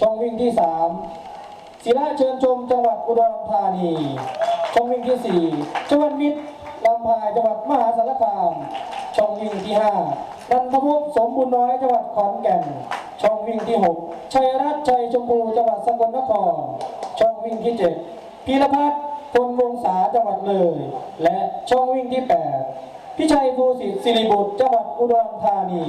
ช่องวิ่งที่สามศิลาเชิญชมจังหวัดอุดรธานีช่องวิ่งที่สี่จังหวัดมิตรลำพายจังหวัดมหาสารคาม ช่องวิ่งที่ห้านันทภพสมบูรณ์น้อยจังหวัดขอนแก่น ช่องวิ่งที่หกชัยรัตน์ชัยชมพูจังหวัดสกลนคร ช่องวิ่งที่เจ็ดพีรพัฒน์พลวงศาจังหวัดเลย และช่องวิ่งที่แปดพิชัยภูสิทธิ์สิริบุตรจังหวัดอุดรธานี